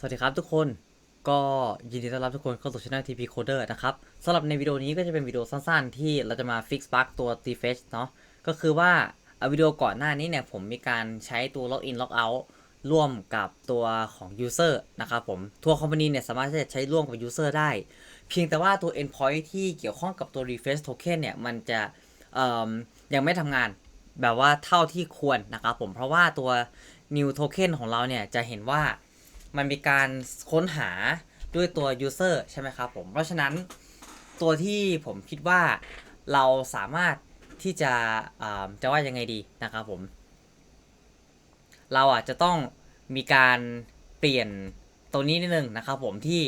สวัสดีครับทุกคนก็ยินดีต้อนรับทุกคนเข้าสู่ช่อง TP Coder นะครับสำหรับในวิดีโอนี้ก็จะเป็นวิดีโอสั้นๆ ที่เราจะมา fix bug ตัว t f e t c h เนาะก็คือว่าอะวิดีโอก่อนหน้านี้เนี่ยผมมีการใช้ตัว login logout ร่วมกับตัวของ user นะครับผมทัวร์คอมพานีเนี่ยสามารถที่จะใช้ร่วมกับ user ได้ เพียงแต่ว่าตัว endpoint ที่เกี่ยวข้องกับตัว refresh token เนี่ยมันจะยังไม่ทำงานแบบว่าเท่าที่ควรนะครับผมเพราะว่าตัว new token ของเราเนี่ยจะเห็นว่า มันมีการค้นหาด้วยตัว user ใช่ไหมครับผม เพราะฉะนั้นตัวที่ผมคิดว่าเราสามารถที่จะจะว่ายังไงดีนะครับผม เราอะจะต้องมีการเปลี่ยนตัวนี้นิดนึงนะครับผมที่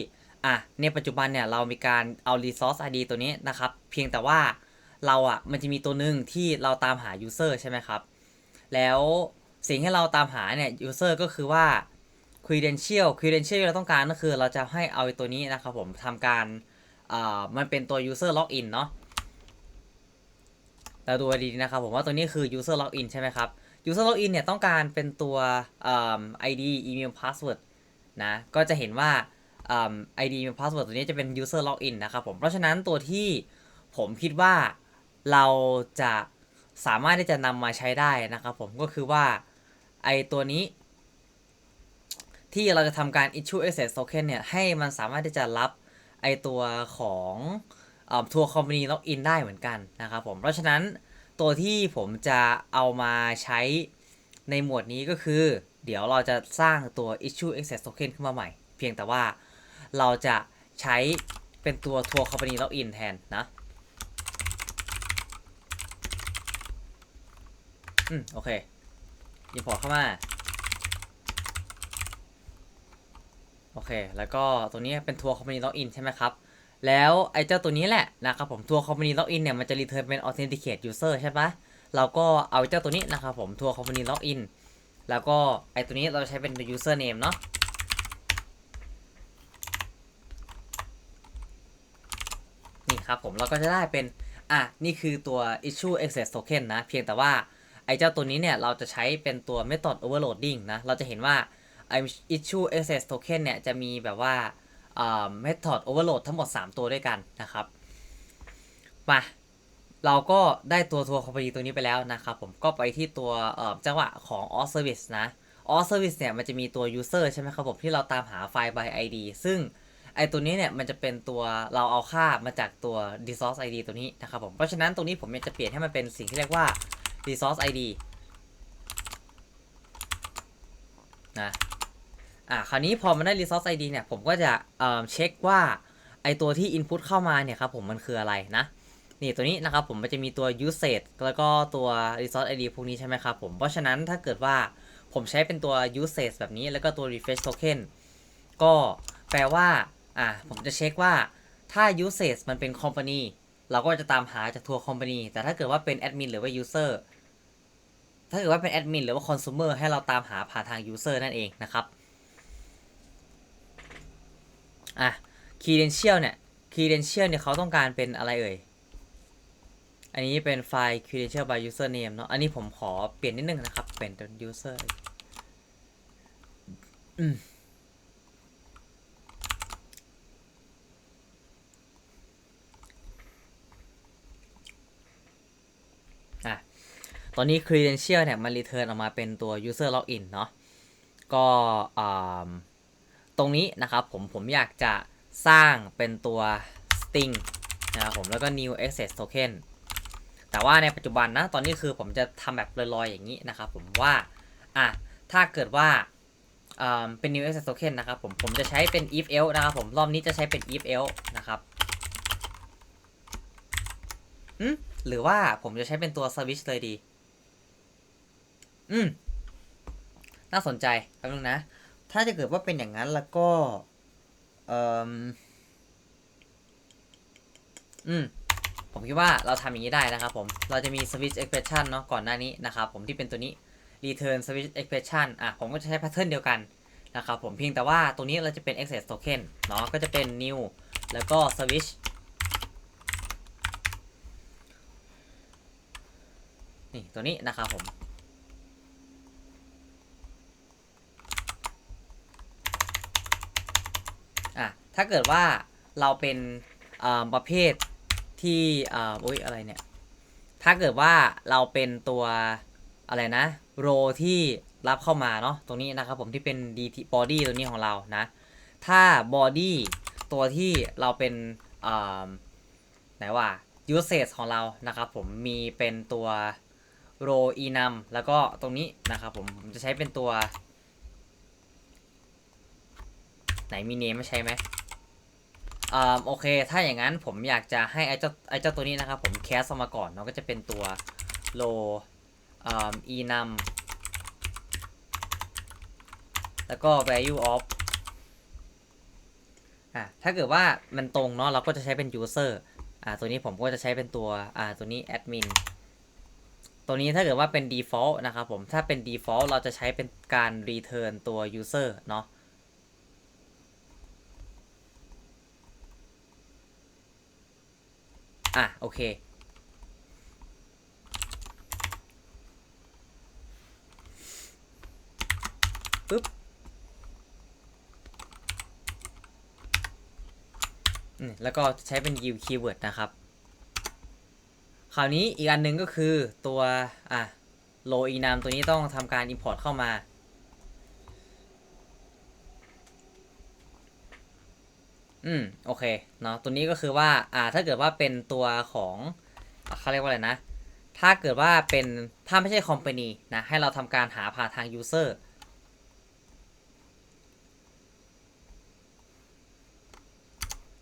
อะในปัจจุบันเนี่ยเรามีการเอา resource id ตัวนี้นะครับ เพียงแต่ว่าเราอะมันจะมีตัวหนึ่งที่เราตามหา user ใช่ไหมครับ แล้วสิ่งที่เราตามหาเนี่ย user ก็คือว่า credential credential ที่เราต้องการก็คือเราจะให้เอาตัวนี้นะครับผมทำการมันเป็นตัว user login เนาะเราดูดีๆนะครับผมว่าตัวนี้คือ user login ใช่ไหมครับ user login เนี่ยต้องการเป็นตัวอ่า id email password นะก็จะเห็นว่าอ่า id email password ตัวนี้จะเป็น user login นะครับผมเพราะฉะนั้นตัวที่ผมคิดว่าเราจะสามารถที่จะนำมาใช้ได้นะครับผมก็คือว่าไอตัวนี้ ที่เราจะทำการ issue access token เนี่ย ให้มันสามารถที่จะรับไอตัวของทัวร์คอมพานีล็อกอินได้เหมือนกันนะครับผม เพราะฉะนั้นตัวที่ผมจะเอามาใช้ในหมวดนี้ก็คือ เดี๋ยวเราจะสร้างตัว issue access token ขึ้นมาใหม่ เพียงแต่ว่าเราจะใช้เป็นตัวทัวร์คอมพานีล็อกอินแทนนะอืมโอเคยิงพอเข้ามา โอเค แล้วก็ตัวนี้เป็นทัวร์คอมพานีล็อกอินใช่ไหมครับ แล้วไอ้เจ้าตัวนี้แหละนะครับผมทัวร์คอมพานีล็อกอินเนี่ยมันจะรีเทิร์นเป็น authenticate user ใช่ปะเราก็เอาเจ้าตัวนี้นะครับผมทัวร์คอมพานีล็อกอินแล้วก็ไอ้ตัวนี้เราใช้เป็น user name เนาะนี่ครับผมเราก็จะได้เป็น อะ นี่คือตัว issue access token นะ เพียงแต่ว่าไอ้เจ้าตัวนี้เนี่ย เราจะใช้เป็นตัว method overloading นะ เราจะเห็นว่า issue access token เนี่ยจะมีแบบว่า method overload ทั้งหมด 3 ตัวด้วยกันนะครับ มาเราก็ได้ตัวทัวร์คอมพานีตัวนี้ไปแล้วนะครับผมก็ไปที่ตัวจังหวะของ auth service นะ auth service เนี่ยมันจะมีตัว user ใช่ไหมครับผมที่เราตามหาไฟล์ by id ซึ่งไอตัวนี้เนี่ยมันจะเป็นตัวเราเอาค่ามาจากตัว resource id ตัวนี้นะครับผมเพราะฉะนั้นตรงนี้ผมจะเปลี่ยนให้มันเป็นสิ่งที่เรียกว่า resource id นะ อ่าคราวนี้พอมันได้ resource id เนี่ยผมก็จะเอ่อเช็คว่าไอตัวที่ input เข้ามาเนี่ยครับผมมันคืออะไรนะนี่ตัวนี้นะครับผมมันจะมีตัว usage แล้วก็ตัว resource id พวกนี้ใช่ไหมครับผมเพราะฉะนั้นถ้าเกิดว่าผมใช้เป็นตัว usage แบบนี้แล้วก็ตัว refresh token ก็แปลว่าอ่าผมจะเช็คว่าถ้า usage มันเป็น company เราก็จะตามหาจากทัวร์ company แต่ถ้าเกิดว่าเป็น admin หรือว่า user ถ้าเกิดว่าเป็น admin หรือว่า consumer ให้เราตามหาผ่านทาง user นั่นเองนะครับ อะ credential เนี่ย credential เนี่ยเขาต้องการเป็นอะไรเอ่ย อันนี้เป็นไฟล์ credential by username เนาะ อันนี้ผมขอเปลี่ยนนิดนึงนะครับ เป็น user อืมอะตอนนี้ credential เนี่ย มัน return ออกมาเป็นตัว user login เนาะ ก็อ่า ตรงนี้นะครับผมผมอยากจะสร้างเป็นตัว string นะครับผมแล้วก็ new access token แต่ว่าในปัจจุบันนะตอนนี้คือผมจะทำแบบลอยๆอย่างนี้นะครับผมว่าอะถ้าเกิดว่าอ่าเป็น new access token นะครับผมผมจะใช้เป็น if else นะครับผมรอบนี้จะใช้เป็น if else นะครับอืมหรือว่าผมจะใช้เป็นตัว switch เลยดี อืม น่าสนใจแป๊บนึงนะ ถ้าจะเกิดว่าเป็นอย่างนั้นแล้วก็เอ่ออืมผมคิดว่าเราทำอย่างนี้ได้นะครับผม เราจะมี switch expression เนาะก่อนหน้านี้นะครับผมที่เป็นตัวนี้ return switch expression อะผมก็จะใช้ pattern เดียวกันนะครับผมเพียงแต่ว่าตัวนี้เราจะเป็น access token เนาะก็จะเป็น new แล้วก็ switch นี่ตัวนี้นะครับผม อ ถ้าเกิดว่าเราเป็นประเภทที่อ,อุ้ยอะไรเนี่ย ถ้าเกิดว่าเราเป็นตัวอะไรนะโรที่รับเข้ามาเนาะตรงนี้นะครับผมที่เป็น DT body ตัวนี้ของเรานะ ถ้า body ตัวที่เราเป็นไหนว่า usage ของเรานะครับผมมีเป็นตัว row enum แล้วก็ตรงนี้นะครับผมผมจะใช้เป็นตัว ไหนมีเนมไม่ใช่ไหม อ่าโอเค ถ้าอย่างนั้นผมอยากจะให้ไอ้เจ้าไอ้เจ้าตัวนี้นะครับ ผมแคสออกมาก่อนเนาะก็จะเป็นตัว row อ่า enum แล้วก็ value of อะถ้าเกิดว่ามันตรงเนาะเราก็จะใช้เป็น user อ่าตัวนี้ผมก็จะใช้เป็นตัวอ่าตัวนี้ admin ตัวนี้ถ้าเกิดว่าเป็น default นะครับผมถ้าเป็น default เราจะใช้เป็นการ return ตัว user เนาะ อะ โอเค ปึ๊บอืมแล้วก็ใช้เป็น yield keyword นะครับ คราวนี้อีกอันหนึ่งก็คือตัว อะ low enum ตัวนี้ต้องทำการ import เข้ามา อืมโอเคเนาะตัวนี้ก็คือว่าอ่าถ้าเกิดว่าเป็นตัวของเขาเรียกว่าอะไรนะ ถ้าเกิดว่าเป็นถ้าไม่ใช่ company นะให้เราทำการหาผ่านทาง user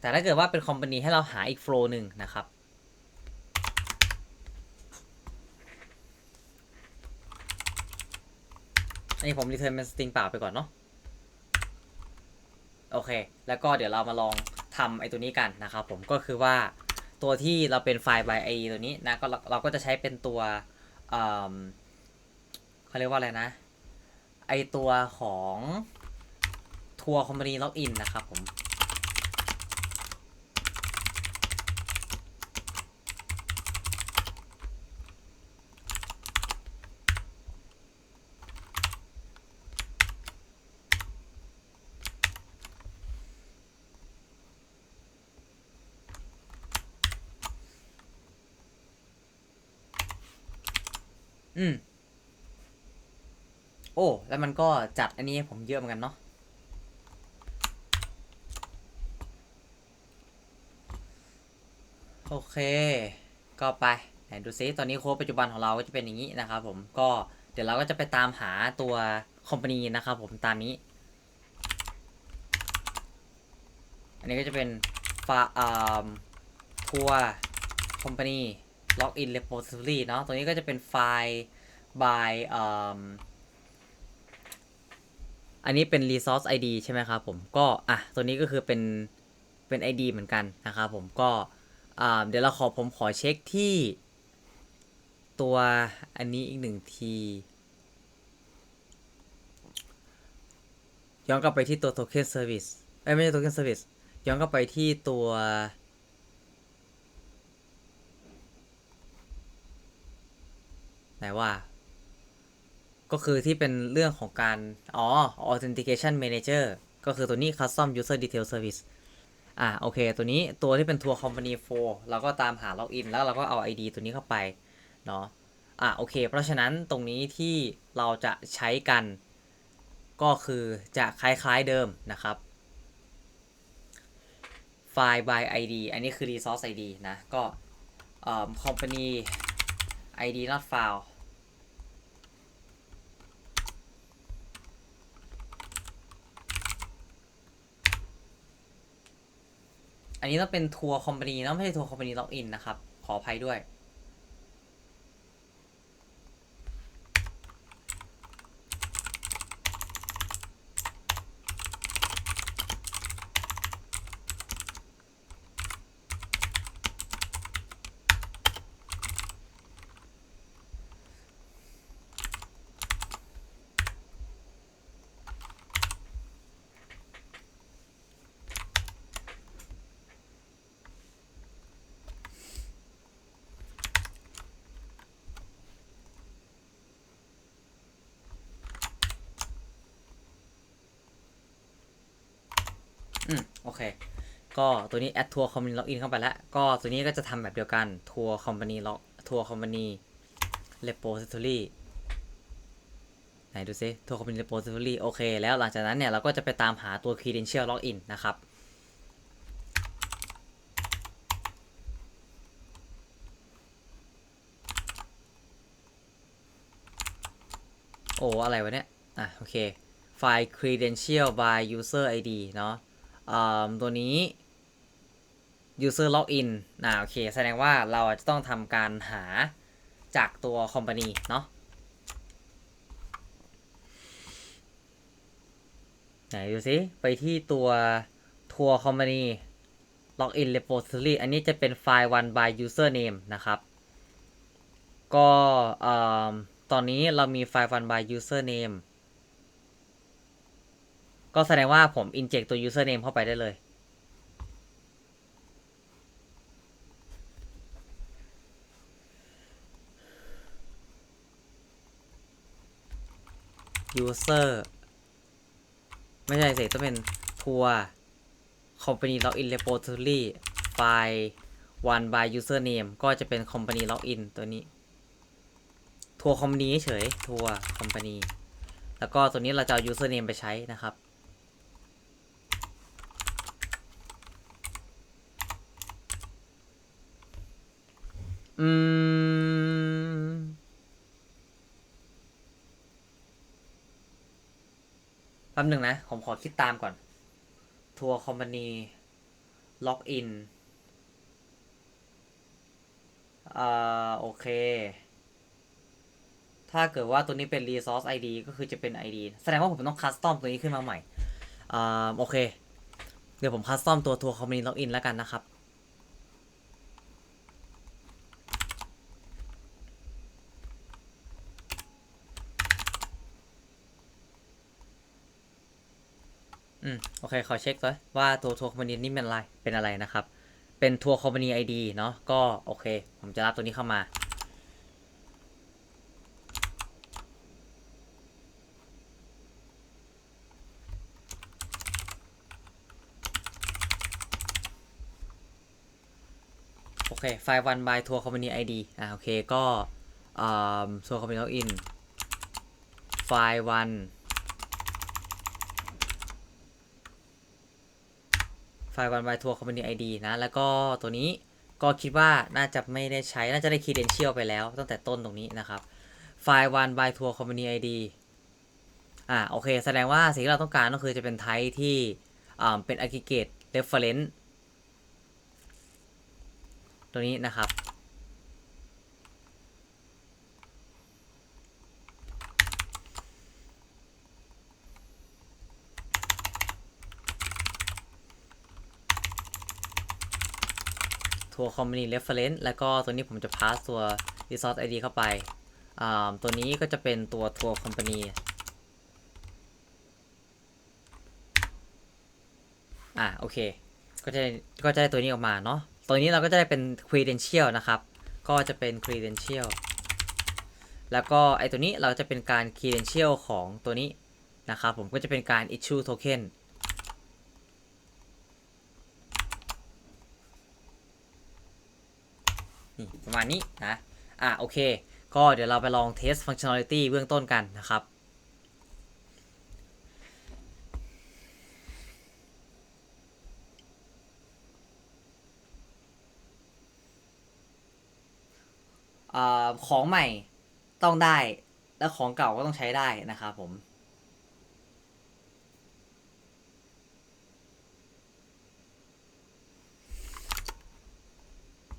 แต่ถ้าเกิดว่าเป็น company ให้เราหาอีก flow หนึ่งนะครับอันนี้ผมรีเทิร์นเป็นสตริงเปล่าไปก่อนเนาะ โอเค แล้วก็เดี๋ยวเรามาลองทำไอ้ตัวนี้กันนะครับผมก็คือว่าตัวที่เราเป็นไฟล์ by ID ตัวนี้นะก็เราก็จะใช้เป็นตัวเอิ่มเขาเรียกว่าอะไรนะ ไอตัวของทัวร์คอมพานีล็อกอินนะครับผม อืม โอ้ แล้วมันก็จัดอันนี้ให้ผมเยอะเหมือนกันเนาะ โอเค ก็ไป ไหนดูซิ ตอนนี้โค้ดปัจจุบันของเราก็จะเป็นอย่างนี้นะครับผม ก็เดี๋ยวเราก็จะไปตามหาตัวคอมพานีนะครับผมตามนี้ อันนี้ก็จะเป็นฟาอ่าทัวร์คอมพานีล็ อกอิน repository เนาะตัวนี้ก็จะเป็นไฟล์ by อันนี้เป็น resource ID ใช่ไหมครับผม ก็ อะ ตัวนี้ก็คือเป็น เป็น ID เหมือนกันนะครับผม ก็เดี๋ยวเราขอผมขอเช็คที่ตัวอันนี้อีกหนึ่งที ย้อนกลับไปที่ตัว token service ไม่ใช่ token service ย้อนกลับไปที่ตัว ไหนว่า ก็คือที่เป็นเรื่องของการ อ๋อ authentication manager ก็คือตัวนี้ custom user detail service อ่าโอเค ตัวนี้ตัวที่เป็นทัวร์ company 4เราก็ตามหา login แล้วเราก็เอา ID ตัวนี้เข้าไป เนาะอ่าโอเค เพราะฉะนั้นตรงนี้ที่เราจะใช้กัน ก็คือจะคล้ายๆเดิมนะครับไฟล์ by ID อันนี้คือ resource ID นะ ก็เอ่อ company ID not found อันนี้ต้องเป็นทัวร์คอมพานีนะไม่ใช่ทัวร์คอมพานีล็อกอินนะครับ ขออภัยด้วย อืมโอเค ก็ตัวนี้แอดทัวร์คอมพานีล็อกอินเข้าไปแล้ว ก็ตัวนี้ก็จะทำแบบเดียวกันทัวร์คอมพานีล็อกทัวร์คอมพานีเรโปซิทอรี่ไหนดูซิทัวร์คอมพานีเรโปซิทอรี่โอเค แล้วหลังจากนั้นเนี่ย เราก็จะไปตามหาตัว credential login นะครับโอ้อะไรวะเนี่ย อะ โอเค ไฟล์ credential by user id เนาะ ตัวนี้ user login อ่าโอเค แสดงว่าเราจะต้องทำการหาจากตัว company เนาะไหนดูสิไปที่ตัว tour company login repository อันนี้จะเป็นไฟล์ one by username นะครับ ก็ตอนนี้เรามีไฟล์ one by username ก็แสดงว่าผม inject ตัว username เข้าไปได้เลย user ไม่ใช่สิต้องเป็น tour company login repository ไฟล์ one by username ก็จะเป็น company login ตัวนี้ ทัวร์ company เฉยทัวร์ company แล้วก็ตัวนี้เราจะเอา username ไปใช้นะครับ อืม แป๊บหนึ่งนะ ผมขอคิดตามก่อน ทัวร์ company login อ่า โอเค ถ้าเกิดว่าตัวนี้เป็น resource id ก็คือจะเป็น id แสดงว่าผมต้องคัสตอมตัวนี้ขึ้นมาใหม่ อ่า โอเค เดี๋ยวผมคัสตอมตัวทัวร์ company login แล้วกันนะครับ อืมโอเคขอเช็คก่อนว่าตัวทัวร์คอมพานีนี่เป็นอะไรเป็นอะไรนะครับ เป็นทัวร์คอมพานีไอดีเนาะก็โอเค ผมจะรับตัวนี้เข้ามาโอเคไฟล์ one by ทัวร์คอมพานีไอดีอ่าโอเคก็อ่าทัวร์คอมพานีล็อกอินไฟล์ one ไฟล์ one by tour company id นะ แล้วก็ตัวนี้ก็คิดว่าน่าจะไม่ได้ใช้ น่าจะได้ credential ไปแล้ว ตั้งแต่ต้นตรงนี้นะครับ ไฟล์ one by tour company id อ่าโอเค แสดงว่าสิ่งที่เราต้องการก็คือจะเป็นไทป์ที่อ่าเป็น aggregate reference ตัวนี้นะครับ ทัว company reference แล้วก็ตัวนี้ผมจะ pass ตัว resource id เข้าไปาตัวนี้ก็จะเป็นตัวทัวร์ company อ่าโอเค ก็จะก็จะได้ตัวนี้ออกมาเนาะ ตัวนี้เราก็จะได้เป็น credential นะครับ ก็จะเป็น credential แล้วก็ไอตัวนี้เราจะเป็นการ credential ของตัวนี้นะครับผมก็จะเป็นการ issue token นี่ประ มาณนี้นะ อะโอเค ก็เดี๋ยวเราไปลองเทส functionality เบื้องต้นกันนะครับอ่าของใหม่ต้องได้ และของเก่าก็ต้องใช้ได้นะครับผม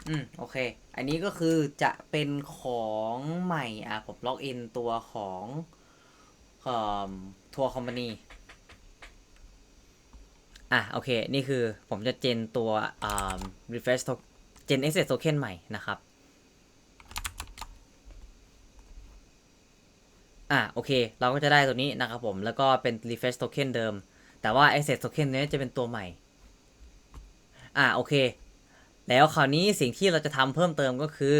อืม โอเค อันนี้ก็คือจะเป็นของใหม่อะผมล็อกอินตัวของทัวร์คอมพานีอะโอเค นี่คือผมจะเจนตัวอ่า refresh to- เจน access token ใหม่นะครับ อะโอเค เราก็จะได้ตัวนี้นะครับผมแล้วก็เป็น refresh token เดิม แต่ว่า access token เนี้ยจะเป็นตัวใหม่ อะโอเค แล้วคราวนี้สิ่งที่เราจะทำเพิ่มเติมก็คือ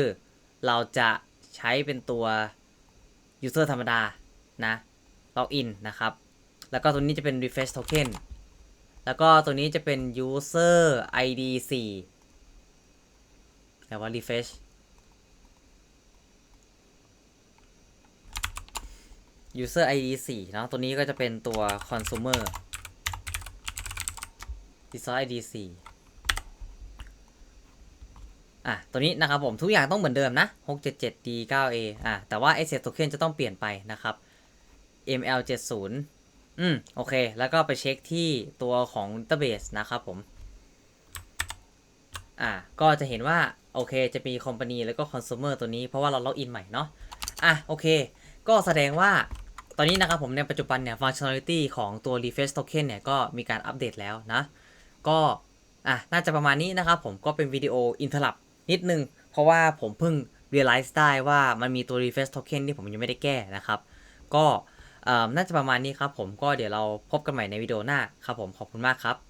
เราจะใช้เป็นตัว user ธรรมดานะ login นะครับ แล้วก็ตัวนี้จะเป็น refresh token แล้วก็ตัวนี้จะเป็น user id 4แต่ว่า refresh user id 4เนอะตัวนี้ก็จะเป็นตัว consumer user id 4 อะตัวนี้นะครับผมทุกอย่างต้องเหมือนเดิมนะ 677 d 9 a อะแต่ว่า asset token จะต้องเปลี่ยนไปนะครับ ml 70 อืมโอเค แล้วก็ไปเช็คที่ตัวของ database นะครับผม อะก็จะเห็นว่า โอเคจะมี company แล้วก็ consumer ตัวนี้เพราะว่าเราล็อกอินใหม่เนาะอะโอเค ก็แสดงว่าตอนนี้นะครับผมในปัจจุบันเนี่ย functionality ของตัว refresh token เนี่ยก็มีการอัปเดตแล้วนะ ก็อะน่าจะประมาณนี้นะครับผมก็เป็นวิดีโออินทลับ นิดนึง เพราะว่าผมเพิ่งเรียลไลซ์ได้ว่ามันมีตัว refresh token ที่ผมยังไม่ได้แก้นะครับ ก็น่าจะประมาณนี้ครับผมก็เดี๋ยวเราพบกันใหม่ในวิดีโอหน้าครับผมขอบคุณมากครับ